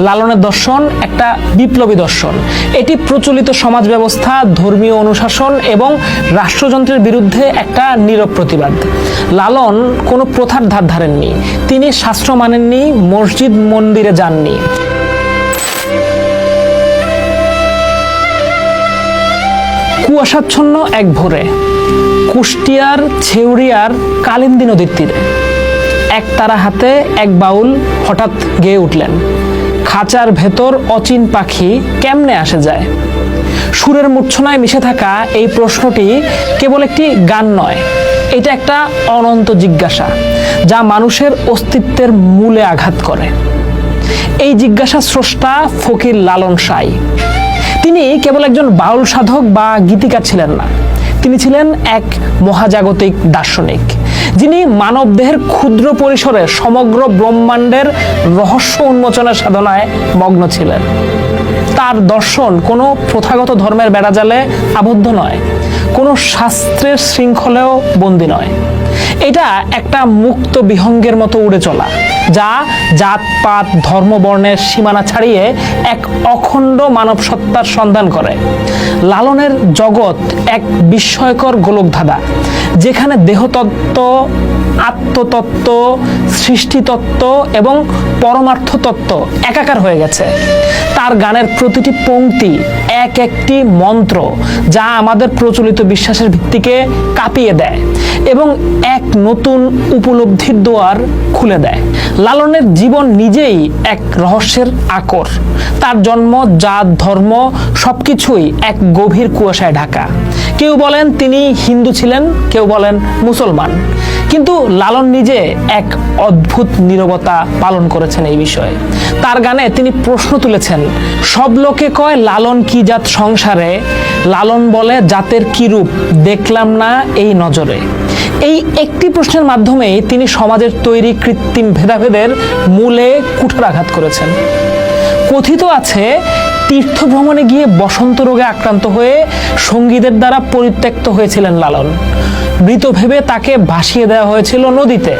লালনের দর্শন, একটা বিপ্লবী দর্শন। এটি প্রচলিত সমাজ ব্যবস্থা, ধর্মীয় অনুশাসন এবং রাষ্ট্রযন্ত্রের বিরুদ্ধে একটা নীরব প্রতিবাদ। লালন কোনো প্রথার ধার ধারেননি। তিনি শাস্ত্র মানেননি, মসজিদ মন্দিরে যাননি। কুয়াশাচ্ছন্ন এক ভোরে, কুষ্টিয়ার ছেউরিয়ার কালিন্দী নদীর তীরে, এক তারা হাতে এক বাউল হঠাৎ গেয়ে উঠলেন। খাঁচার ভেতর অচিন পাখি কেমনে আসে যায়? সুরের মূর্ছনায় মিশে থাকা এই প্রশ্নটি কেবল একটি গান নয়, এটা একটা অনন্ত জিজ্ঞাসা যা মানুষের অস্তিত্বের মূলে আঘাত করে। এই জিজ্ঞাসা স্রষ্টা ফকির লালন সাই। তিনি কেবল একজন বাউল সাধক বা গীতিকার ছিলেন না, তিনি ছিলেন এক মহাজাগতিক দার্শনিক। যিনি মানবদেহের ক্ষুদ্র পরিসরে সমগ্র ব্রহ্মাণ্ডের রহস্য উন্মোচনের সাধনায় মগ্ন ছিলেন। তার দর্শন কোনো প্রথাগত ধর্মের বেড়াজালে আবদ্ধ নয়, কোনো শাস্ত্রের শৃঙ্খলেও বন্দী নয়। এটা একটা মুক্ত বিহঙ্গের মতো উড়ে চলা, যা জাতপাত ধর্ম বর্ণের সীমানা ছাড়িয়ে এক অখণ্ড মানব সত্তার সন্ধান করে। লালনের জগৎ এক বিস্ময়কর গোলকধাঁধা যেখানে দেহতত্ত্ব, আত্মতত্ত্ব, সৃষ্টিতত্ত্ব এবং পরমার্থ তত্ত্ব একাকার হয়ে গেছে। তার গানের প্রতিটি পংক্তি এক একটি মন্ত্র যা আমাদের প্রচলিত বিশ্বাসের ভিত্তিকে কাঁপিয়ে দেয় এবং এক নতুন উপলব্ধির দোয়ার খুলে দেয়। লালনের জীবন নিজেই এক রহস্যের আকর। তার জন্ম, জাত, ধর্ম সবকিছুই এক গভীর কুয়াশায় ঢাকা। কেউ বলেন তিনি হিন্দু ছিলেন, কেউ বলেন মুসলমান। কিন্তু লালন নিজে এক অদ্ভুত নীরবতা পালন করেছেন এই বিষয়ে। তার গানে তিনি প্রশ্ন তুলেছেন, সব লোকে কয় লালন কি জাত সংসারে? লালন বলে জাতের কি রূপ? দেখলাম না এই নজরে। এই একটি প্রশ্নের মাধ্যমে তিনি সমাজের তৈরি কৃত্রিম ভেদাভেদের মূলে কুঠারাঘাত করেছেন। কথিত আছে তীর্থ ভ্রমণে গিয়ে বসন্ত রোগে আক্রান্ত হয়ে সঙ্গীদের দ্বারা পরিত্যক্ত হয়েছিলেন লালন। মৃত ভেবে তাকে ভাসিয়ে দেওয়া হয়েছিল নদীতে।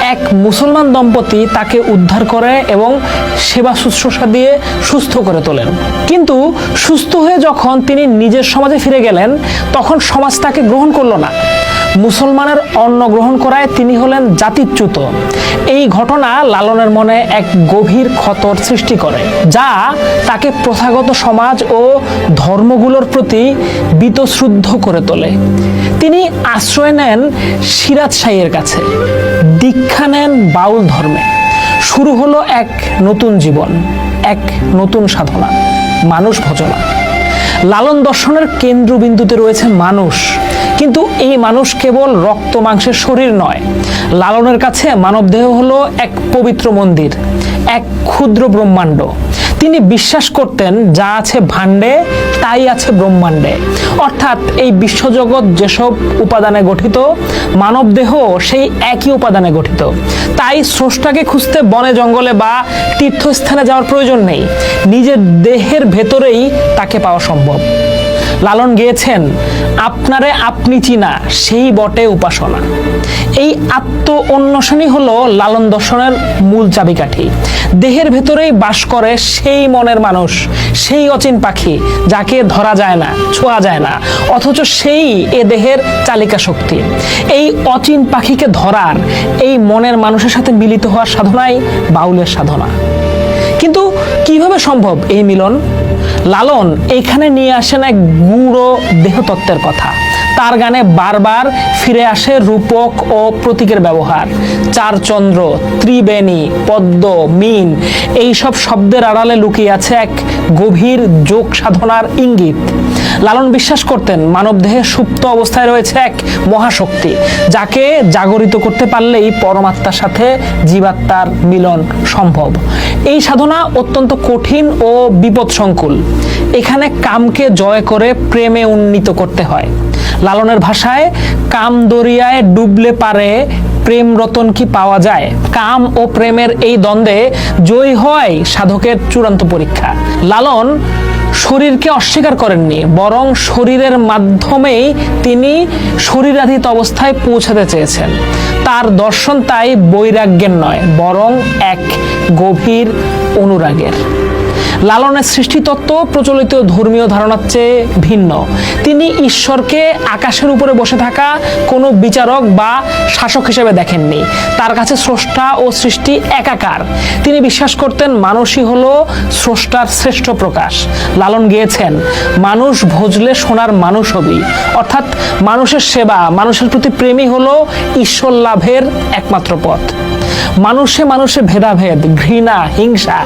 এক মুসলমান দম্পতি তাকে উদ্ধার করে এবং সেবা শুশ্রূষা দিয়ে সুস্থ করে তোলেন। কিন্তু সুস্থ হয়ে যখন তিনি নিজের সমাজে ফিরে গেলেন, তখন সমাজ তাকে গ্রহণ করল না। মুসলমানের অন্ন গ্রহণ করায় তিনি হলেন জাতিচ্যুত। এই ঘটনা লালনের মনে এক গভীর ক্ষতর সৃষ্টি করে, যা তাকে প্রথাগত সমাজ ও ধর্মগুলোর প্রতি বীতশ্রুদ্ধ করে তোলে। তিনি আশ্রয় নেন সিরাজ শাহীর কাছে, দীক্ষা নেন বাউল ধর্মে। শুরু হলো এক নতুন জীবন, এক নতুন সাধনা, মানুষ ভজনা। লালন দর্শনের কেন্দ্রবিন্দুতে রয়েছে মানুষ কিন্তু এই মানুষ কেবল রক্ত মাংসের শরীর নয়। লালনের কাছে মানবদেহ হলো এক পবিত্র মন্দির, এক ক্ষুদ্র ব্রহ্মাণ্ড। তিনি বিশ্বাস করতেন, যা আছে ভাণ্ডে, তাই আছে ব্রহ্মাণ্ডে। অর্থাৎ এই বিশ্বজগৎ যেসব উপাদানে গঠিত, মানবদেহ সেই একই উপাদানে গঠিত। তাই স্রষ্টাকে খুঁজতে বনে জঙ্গলে বা তীর্থস্থানে যাওয়ার প্রয়োজন নেই। নিজের দেহের ভেতরেই তাকে পাওয়া সম্ভব। লালন গেয়েছেন, আপনারে আপনি চিনা, সেই বটে উপাসনা। এই আত্ম অন্বেষণই হলো লালন দর্শনের মূল চাবিকাঠি। দেহের ভেতরেই বাস করে সেই মনের মানুষ, সেই অচিন পাখি, যাকে ধরা যায় না, ছোঁয়া যায় না, অথচ সেই এ দেহের চালিকা শক্তি। এই অচিন পাখিকে ধরার, এই মনের মানুষের সাথে মিলিত হওয়ার সাধনাই বাউলের সাধনা। কিন্তু কীভাবে সম্ভব এই মিলন? লালন এখানে নিয়ে আসেন এক গুঁড়ো দেহতত্ত্বের কথা। তার গানে বারবার ফিরে আসে রূপক ও প্রতীকের ব্যবহার। চার চন্দ্র ত্রিবেণী, পদ্ম, মিন, এইসব শব্দের আড়ালে লুকিয়ে আছে এক গভীর যোগ সাধনার ইঙ্গিত। লালন বিশ্বাস করতেন, মানবদেহে সুপ্ত অবস্থায় রয়েছে এক মহাশক্তি, যাকে জাগরিত করতে পারলেই পরমাত্মার সাথে জীবাত্মার মিলন সম্ভব। এই সাধনা অত্যন্ত কঠিন ও বিপদসংকুল। এখানে কামকে জয় করে প্রেমে উন্নীত করতে হয়। লালনের ভাষায়, কাম দরিয়ায় ডুবলে পারে প্রেম রতন কি পাওয়া যায়? কাম ও প্রেমের এই দ্বন্দ্বে জয়ী হয় সাধকের চূড়ান্ত পরীক্ষা। লালন শরীরকে অস্বীকার করেননি, বরং শরীরের মাধ্যমেই তিনি শরীরাধীত অবস্থায় পৌঁছাতে চেয়েছেন। তার দর্শন তাই বৈরাগ্যের নয়, বরং এক গভীর অনুরাগের। লালনের সৃষ্টিতত্ত্ব প্রচলিত ধর্মীয় ধারণার চেয়ে ভিন্ন। তিনি ঈশ্বরকে আকাশের উপরে বসে থাকা কোনো বিচারক বা শাসক হিসেবে দেখেননি। তার কাছে স্রষ্টা ও সৃষ্টি একাকার। তিনি বিশ্বাস করতেন মানুষই হলো স্রষ্টার শ্রেষ্ঠ প্রকাশ। লালন গিয়েছেন, মানুষ ভজলে সোনার মানুষ হবি। অর্থাৎ মানুষের সেবা, মানুষের প্রতি প্রেমই হলো ঈশ্বর লাভের একমাত্র পথ। মানুষে মানুষে ভেদাভেদ, ঘৃণা, হিংসা,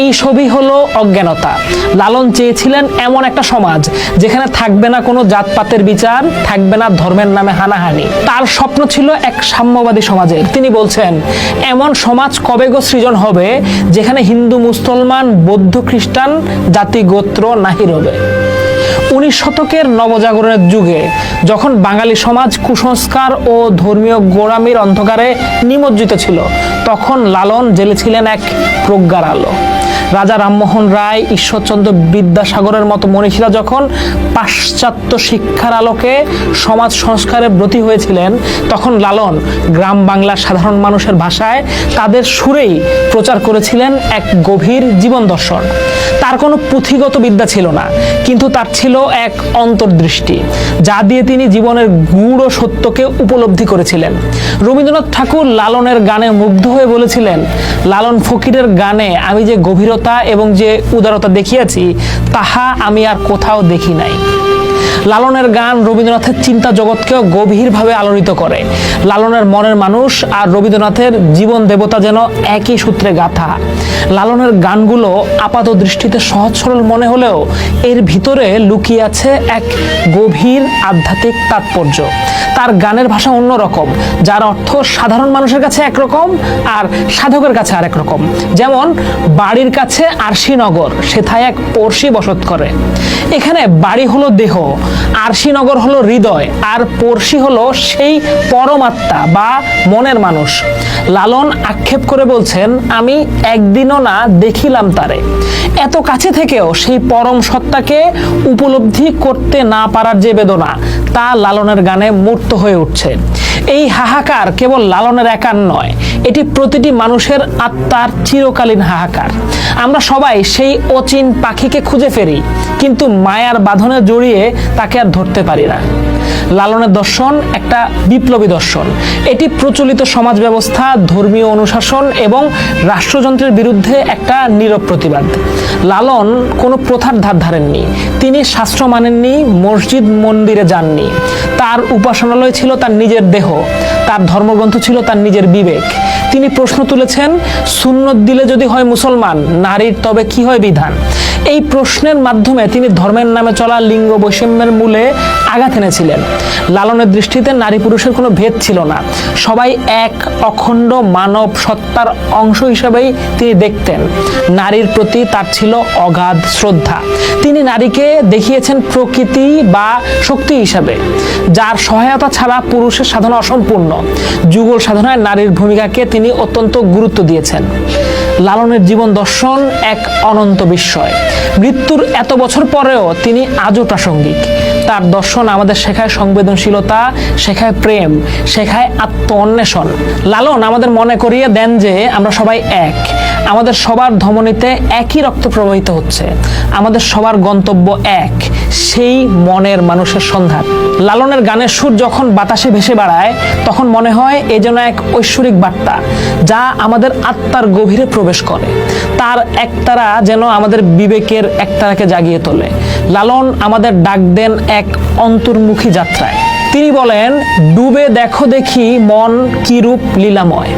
এই সবই হলো অজ্ঞানতা। লালন চেয়েছিলেন এমন একটা সমাজ যেখানে থাকবে না কোনো জাতপাতের বিচার, থাকবে না ধর্মের নামে হানাহানি। তার স্বপ্ন ছিল এক সাম্যবাদী সমাজের। তিনি বলছেন, এমন সমাজ কবে গো সৃজন হবে যেখানে হিন্দু, মুসলমান, বৌদ্ধ, খ্রিস্টান, জাতি, গোত্র নাহি রবে উনিশ শতকের নবজাগরণের যুগে, যখন বাঙালি সমাজ কুসংস্কার ও ধর্মীয় গোড়ামির অন্ধকারে নিমজ্জিত ছিল, তখন লালন জেলে ছিলেন এক প্রজ্ঞার আলো। রাজা রামমোহন রায়, ঈশ্বরচন্দ্র বিদ্যাসাগরের মতো মনীষীরা যখন পাশ্চাত্য শিক্ষার আলোকে সমাজ সংস্কারে ব্রতী হয়েছিলেন, তখন লালন গ্রাম বাংলার সাধারণ মানুষের ভাষায় তাদের সুরেই প্রচার করেছিলেন এক গভীর জীবন দর্শন। তার কোনো পুঁথিগত বিদ্যা ছিল না, কিন্তু তার ছিল এক অন্তর্দৃষ্টি, যা দিয়ে তিনি জীবনের গূঢ় সত্যকে উপলব্ধি করেছিলেন। রবীন্দ্রনাথ ঠাকুর লালনের গানে মুগ্ধ হয়ে বলেছিলেন, লালন ফকিরের গানে আমি যে গভীরতা এবং যে উদারতা দেখিয়াছি তাহা আমি আর কোথাও দেখি নাই। লালনের গান রবীন্দ্রনাথের চিন্তা জগৎকেও গভীরভাবে আলোড়িত করে। লালনের মনের মানুষ আর রবীন্দ্রনাথের জীবন দেবতা যেন একই সূত্রে গাথা। লালনের গানগুলো আপাত দৃষ্টিতে সহজ সরল মনে হলেও এর ভিতরে লুকিয়ে আছে এক গভীর আধ্যাত্মিক তাৎপর্য। তার গানের ভাষা অন্যরকম যার অর্থ সাধারণ মানুষের কাছে একরকম আর সাধকের কাছে আরেক রকম। যেমন, বাড়ির কাছে আরশিনগর সেথায় এক পড়শি বসত করে। এখানে বাড়ি হলো দেহ, আরশিনগর হলো হৃদয়, আর পড়শি হলো সেই পরমাত্মা বা মনের মানুষ। লালন আক্ষেপ করে বলছেন, আমি একদিনও না দেখিলাম তারে। এত কাছে থেকেও সেই পরম সত্তাকে উপলব্ধি করতে না পারার যে বেদনা, তা লালনের গানে মূর্ত হয়ে উঠছে। এই হাহাকার কেবল লালনের একার নয়, এটি প্রতিটি মানুষের আত্মার চিরকালীন হাহাকার। আমরা সবাই সেই অচিন পাখিকে খুঁজে ফেরি, কিন্তু মায়ার বাঁধনে জড়িয়ে তাকে আর ধরতে পারি না। লালনের দর্শন, একটা বিপ্লবী দর্শন। এটি প্রচলিত সমাজ ব্যবস্থা, ধর্মীয় অনুশাসন এবং রাষ্ট্রযন্ত্রের বিরুদ্ধে একটা নীরব প্রতিবাদ। লালন কোনো প্রথার ধার ধারেননি। তিনি শাস্ত্র মানেননি, মসজিদ মন্দিরে যাননি। তার উপাসনালয় ছিল তার নিজের দেহ। তার ধর্মগ্রন্থ ছিল তার নিজের বিবেক। তিনি প্রশ্ন তুলেছেন, সুন্নত দিলে যদি হয় মুসলমান, নারীর তবে কি হয় বিধান? এই প্রশ্নের মাধ্যমে তিনি ধর্মের নামে চলা লিঙ্গ বৈষম্যের মূলে আঘাত এনেছিলেন। লালনের দৃষ্টিতে নারী পুরুষের কোনো ভেদ ছিল না। সবাই এক অখণ্ড মানব সত্তার অংশ হিসেবেই তিনি দেখতেন। নারীর প্রতি তার ছিল অগাধ শ্রদ্ধা। তিনি নারীকে দেখিয়েছেন প্রকৃতি বা শক্তি হিসাবে, যার সহায়তা ছাড়া পুরুষের সাধনা অসম্পূর্ণ। যুগল সাধনায় নারীর ভূমিকাকে তিনি অত্যন্ত গুরুত্ব দিয়েছেন। লালনের জীবন দর্শন এক অনন্ত বিস্ময়। মৃত্যুর এত বছর পরেও তিনি আজও প্রাসঙ্গিক। তার দর্শন আমাদের শেখায় সংবেদনশীলতা, শেখায় প্রেম, শেখায় আত্ম অন্বেষণ লালন আমাদের মনে করিয়ে দেন যে আমরা সবাই এক। আমাদের সবার ধমনীতে একই রক্ত প্রবাহিত হচ্ছে। আমাদের সবার গন্তব্য এক, সেই মনের মানুষের সন্ধান। লালনের গানের সুর যখন বাতাসে ভেসে বেড়ায়, তখন মনে হয় এ যেন এক ঐশ্বরিক বার্তা, যা আমাদের আত্মার গভীরে প্রবেশ করে। তার একতারা যেন আমাদের বিবেকের একতারাকে জাগিয়ে তোলে। লালন আমাদের ডাক দেন এক অন্তর্মুখী যাত্রায়। তিনি বলেন, ডুবে দেখো দেখি মন কিরূপ লীলাময়।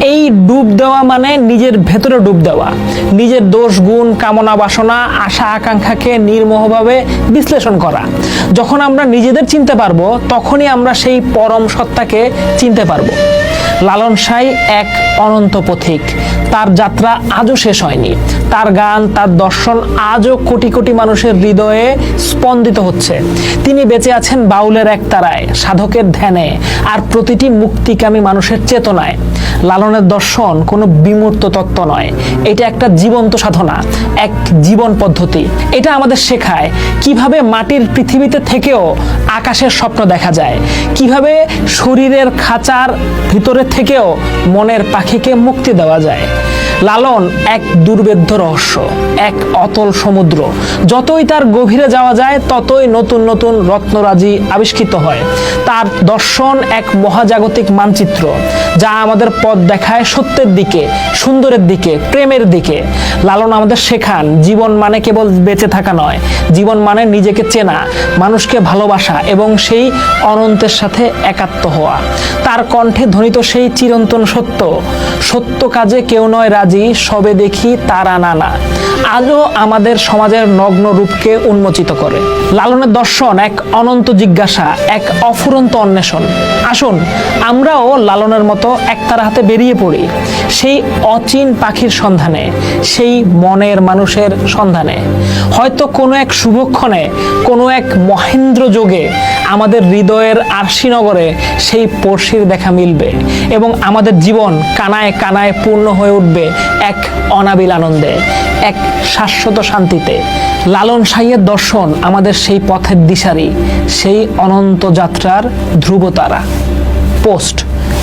এই ডুব দেওয়া মানে নিজের ভেতরে ডুব দেওয়া। নিজের দোষ, গুণ, কামনা, বাসনা, আশা, আকাঙ্ক্ষাকে নির্মোহভাবে বিশ্লেষণ করা। যখন আমরা নিজেদের চিনতে পারব, তখনই আমরা সেই পরম সত্তাকে চিনতে পারব। লালন সাই এক অনন্ত পথিক। তার যাত্রা আজও শেষ হয়নি। তার গান, তার দর্শন আজও কোটি কোটি মানুষের হৃদয়ে স্পন্দিত হচ্ছে। তিনি বেঁচে আছেন বাউলের এক তারায়, সাধকের ধ্যানে, আর প্রতিটি মুক্তিকামী মানুষের চেতনায়। লালনের দর্শন কোনো বিমূর্ত তত্ত্ব নয়। এটা একটা জীবন্ত সাধনা, এক জীবন পদ্ধতি। এটা আমাদের শেখায় কীভাবে মাটির পৃথিবীতে থেকেও আকাশের স্বপ্ন দেখা যায়, কীভাবে শরীরের খাঁচার ভিতরে থেকেও মনের পাখিকে মুক্তি দেওয়া যায়। লালন এক দুর্বেদ্য রহস্য, এক অতল সমুদ্র। যতই তার গভীরে যাওয়া যায়, ততই নতুন নতুন রত্নরাজি আবিষ্কৃত হয়। তার দর্শন এক মহাজাগতিক মানচিত্র। যা আমাদের পথ দেখায় সত্যের দিকে, সুন্দরের দিকে, প্রেমের দিকে। লালন আমাদের শেখান, জীবন মানে কেবল বেঁচে থাকা নয়, জীবন মানে নিজেকে চেনা, মানুষকে ভালোবাসা এবং সেই অনন্তের সাথে একাত্ম হওয়া। তার কণ্ঠে ধ্বনিত সেই চিরন্তন সত্য সত্য কাজে কেউ নয় রাজি, সবে দেখি তারা নানা আজও আমাদের সমাজের নগ্ন রূপকে উন্মোচিত করে। লালনের দর্শন, এক অনন্ত জিজ্ঞাসা, এক অফুরন্ত অন্বেষণ। আসুন, আমরাও লালনের মতো একতারা হাতে বেরিয়ে পড়ি। সেই অচিন পাখির সন্ধানে, সেই মনের মানুষের সন্ধানে। হয়তো কোনো এক শুভক্ষণে, কোনো এক মহেন্দ্র যোগে আমাদের হৃদয়ের আরশিনগরে সেই পড়শির দেখা মিলবে এবং আমাদের জীবন কানায় কানায় পূর্ণ হয়ে উঠবে এক অনাবিল আনন্দে, এক শাশ্বত শান্তিতে। লালন সাইয়ের দর্শন আমাদের সেই পথের দিশারি, সেই অনন্ত যাত্রার ধ্রুবতারা। পোস্ট।